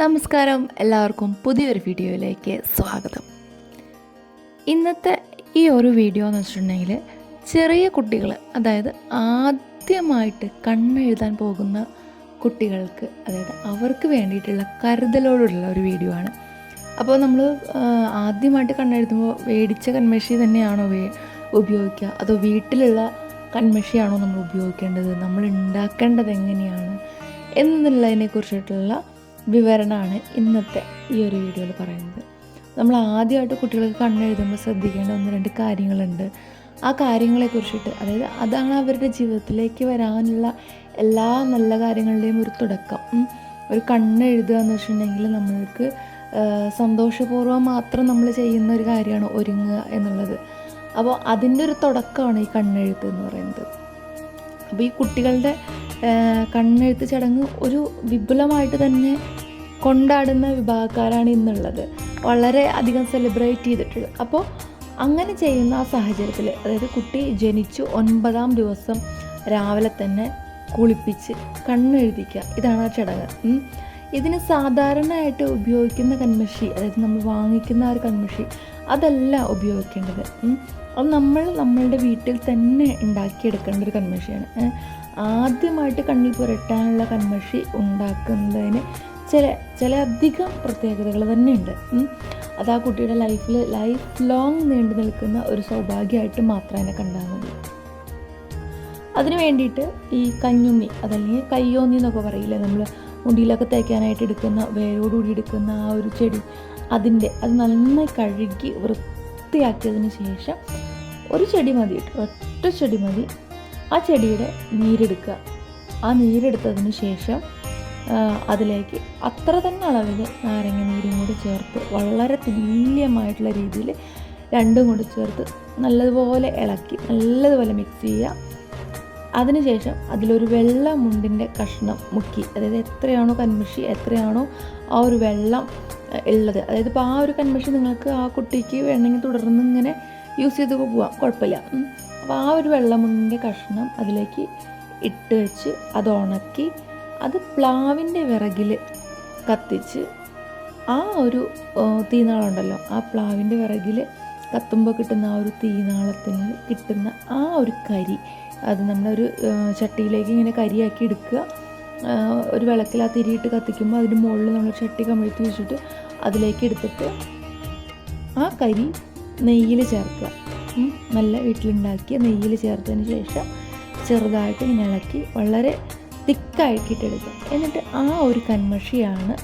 നമസ്കാരം. എല്ലാവർക്കും പുതിയൊരു വീഡിയോയിലേക്ക് സ്വാഗതം. ഇന്നത്തെ ഈ ഒരു വീഡിയോ എന്ന് വെച്ചിട്ടുണ്ടെങ്കിൽ ചെറിയ കുട്ടികൾ അതായത് ആദ്യമായിട്ട് കണ്ണെഴുതാൻ പോകുന്ന കുട്ടികൾക്ക് അതായത് അവർക്ക് വേണ്ടിയിട്ടുള്ള കരുതലോടുള്ള ഒരു വീഡിയോ ആണ്. അപ്പോൾ നമ്മൾ ആദ്യമായിട്ട് കണ്ണെഴുതുമ്പോൾ മേടിച്ച കൺമഷി തന്നെയാണോ ഉപയോഗിക്കുക? അതോ വീട്ടിലുള്ള കൺമഷിയാണോ നമ്മൾ ഉപയോഗിക്കേണ്ടത്? നമ്മൾ ഉണ്ടാക്കേണ്ടത് എങ്ങനെയാണ്? എന്നുള്ളതിനെ കുറിച്ചിട്ടുള്ള വിവരണമാണ് ഇന്നത്തെ ഈ ഒരു വീഡിയോയിൽ പറയുന്നത്. നമ്മൾ ആദ്യമായിട്ട് കുട്ടികൾക്ക് കണ്ണെഴുതുമ്പോൾ ശ്രദ്ധിക്കേണ്ട ഒന്ന് രണ്ട് കാര്യങ്ങളുണ്ട്. ആ കാര്യങ്ങളെ കുറിച്ചിട്ട് അതായത് അതാണ് അവരുടെ ജീവിതത്തിലേക്ക് വരാനുള്ള എല്ലാ നല്ല കാര്യങ്ങളുടെയും ഒരു തുടക്കം. ഒരു കണ്ണെഴുതുക എന്ന് വെച്ചിട്ടുണ്ടെങ്കിൽ നമ്മൾക്ക് സന്തോഷപൂർവം മാത്രം നമ്മൾ ചെയ്യുന്ന ഒരു കാര്യമാണ് ഒരുങ്ങുക എന്നുള്ളത്. അപ്പോൾ അതിന്റെ ഒരു തുടക്കമാണ് ഈ കണ്ണെഴുത്ത് എന്ന് പറയുന്നത്. അപ്പോൾ ഈ കുട്ടികളുടെ കണ്ണെഴുത്ത് ചടങ്ങ് ഒരു വിപുലമായിട്ട് തന്നെ കൊണ്ടാടുന്ന വിഭാഗക്കാരാണ് ഇന്നുള്ളത്. വളരെ അധികം സെലിബ്രേറ്റ് ചെയ്തിട്ടുള്ളത്. അപ്പോൾ അങ്ങനെ ചെയ്യുന്ന ആ സാഹചര്യത്തിൽ അതായത് കുട്ടി ജനിച്ചു ഒൻപതാം ദിവസം രാവിലെ തന്നെ കുളിപ്പിച്ച് കണ്ണെഴുതിക്കുക. ഇതാണ് ആ ചടങ്ങ്. ഇതിന് സാധാരണയായിട്ട് ഉപയോഗിക്കുന്ന കൺമഷി അതായത് നമ്മൾ വാങ്ങിക്കുന്ന ആ ഒരു കൺമഷി അതല്ല ഉപയോഗിക്കേണ്ടത്. അത് നമ്മൾ നമ്മളുടെ വീട്ടിൽ തന്നെ ഉണ്ടാക്കിയെടുക്കേണ്ട ഒരു കൺമഷിയാണ് ആദ്യമായിട്ട് കണ്ണിൽ പുരട്ടാനുള്ള കൺമഷി ഉണ്ടാക്കുന്നതിന് ചില ചില അധികം പ്രത്യേകതകൾ തന്നെയുണ്ട്. അത് ആ കുട്ടിയുടെ ലൈഫിൽ ലൈഫ് ലോങ് നീണ്ടു നിൽക്കുന്ന ഒരു സൗഭാഗ്യമായിട്ട് മാത്രം അതിനെ കണ്ടാൽ മതി. അതിനു വേണ്ടിയിട്ട് ഈ കഞ്ഞുണ്ണി അതല്ലെങ്കിൽ കയ്യോന്നി എന്നൊക്കെ പറയില്ലേ നമ്മൾ മുടിയിലൊക്കെ തേക്കാനായിട്ട് എടുക്കുന്ന വേരോടുകൂടി എടുക്കുന്ന ആ ഒരു ചെടി അതിന്റെ അത് നന്നായി കഴുകി വൃത്തിയാക്കിയതിന് ശേഷം ഒരു ചെടി മതി ഒറ്റ ചെടി മതി. ആ ചെടിയുടെ നീരെടുക്കുക. ആ നീരെടുത്തതിന് ശേഷം അതിലേക്ക് അത്ര തന്നെ അളവിൽ നാരങ്ങ നീരും കൂടി ചേർത്ത് വളരെ തുല്യമായിട്ടുള്ള രീതിയിൽ രണ്ടും കൂടി ചേർത്ത് നല്ലതുപോലെ ഇളക്കി നല്ലതുപോലെ മിക്സ് ചെയ്യുക. അതിനുശേഷം അതിലൊരു വെള്ള മുണ്ടിന്റെ കഷ്ണം മുക്കി അതായത് എത്രയാണോ കന്മഷി എത്രയാണോ ആ ഒരു വെള്ളം ഉള്ളത്. അതായത് ഇപ്പോൾ ആ ഒരു കന്മഷി നിങ്ങൾക്ക് ആ കുട്ടിക്ക് വേണമെങ്കിൽ തുടർന്ന് ഇങ്ങനെ യൂസ് ചെയ്ത് പോവാം. കുഴപ്പമില്ല. അപ്പോൾ ആ ഒരു വെള്ളമുണ്ടിന്റെ കഷ്ണം അതിലേക്ക് ഇട്ട് വെച്ച് അത് ഉണക്കി അത് പ്ലാവിന്റെ വിറകിൽ കത്തിച്ച് ആ ഒരു തീനാളുണ്ടല്ലോ ആ പ്ലാവിന്റെ വിറകിൽ കത്തുമ്പോൾ കിട്ടുന്ന ആ ഒരു തീനാളത്തിന് കിട്ടുന്ന ആ ഒരു കരി അത് നമ്മളൊരു ചട്ടിയിലേക്ക് ഇങ്ങനെ കരിയാക്കി എടുക്കുക ഒരു വിളക്കിൽ ആ തിരിയിട്ട് കത്തിക്കുമ്പോൾ അതിന്റെ മുകളിൽ നമ്മൾ ചട്ടി കമിഴ്ത്തി വെച്ചിട്ട് അതിലേക്ക് എടുത്തിട്ട് ആ കരി നെയ്യിൽ ചേർക്കുക. നല്ല വീട്ടിലുണ്ടാക്കിയ നെയ്യിൽ ചേർത്തതിന് ശേഷം ചെറുതായിട്ട് ഇങ്ങനെ ഇളക്കി വളരെ തിക്കാക്കിയിട്ടെടുക്കുക എന്നിട്ട് ആ ഒരു കൺമഷിയാണ്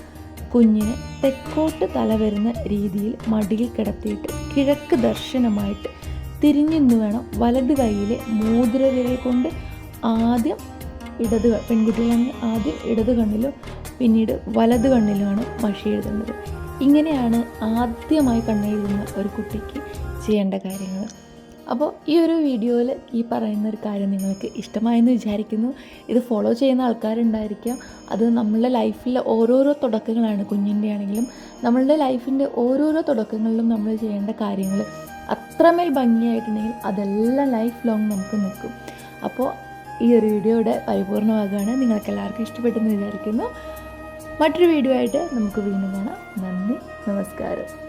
കുഞ്ഞിനെ തെക്കോട്ട് തല വരുന്ന രീതിയിൽ മടിയിൽ കിടത്തിയിട്ട് കിഴക്ക് ദർശനമായിട്ട് തിരിഞ്ഞിന്ന് വേണം വലത് കൈയിലെ മോതിരവിരൽ കൊണ്ട് ആദ്യം ഇടത് പെൺകുട്ടികളാണെങ്കിൽ ആദ്യം ഇടത് കണ്ണിലും പിന്നീട് വലത് കണ്ണിലുമാണ് മഷി എഴുതേണ്ടത് ഇങ്ങനെയാണ് ആദ്യമായി കണ്ണെഴുതുന്ന ഒരു കുട്ടിക്ക് ചെയ്യേണ്ട കാര്യങ്ങൾ. അപ്പോൾ ഈ ഒരു വീഡിയോയിൽ ഈ പറയുന്ന ഒരു കാര്യം നിങ്ങൾക്ക് ഇഷ്ടമായെന്ന് വിചാരിക്കുന്നു. ഇത് ഫോളോ ചെയ്യുന്ന ആൾക്കാരുണ്ടായിരിക്കാം. അത് നമ്മളുടെ ലൈഫിലെ ഓരോരോ തുടക്കങ്ങളാണ് കുഞ്ഞിന്റെ ആണെങ്കിലും നമ്മളുടെ ലൈഫിന്റെ ഓരോരോ തുടക്കങ്ങളിലും നമ്മൾ ചെയ്യേണ്ട കാര്യങ്ങൾ അത്രമേൽ ഭംഗിയായിട്ടുണ്ടെങ്കിൽ അതെല്ലാം ലൈഫ് ലോങ് നമുക്ക് നിൽക്കും. അപ്പോൾ ഈ ഒരു വീഡിയോയുടെ പരിപൂർണമാകുകയാണ്. നിങ്ങൾക്ക് എല്ലാവർക്കും ഇഷ്ടപ്പെട്ടെന്ന് വിചാരിക്കുന്നു. മറ്റൊരു വീഡിയോ ആയിട്ട് നമുക്ക് വീണ്ടും കാണാം. നന്ദി നമസ്കാരം.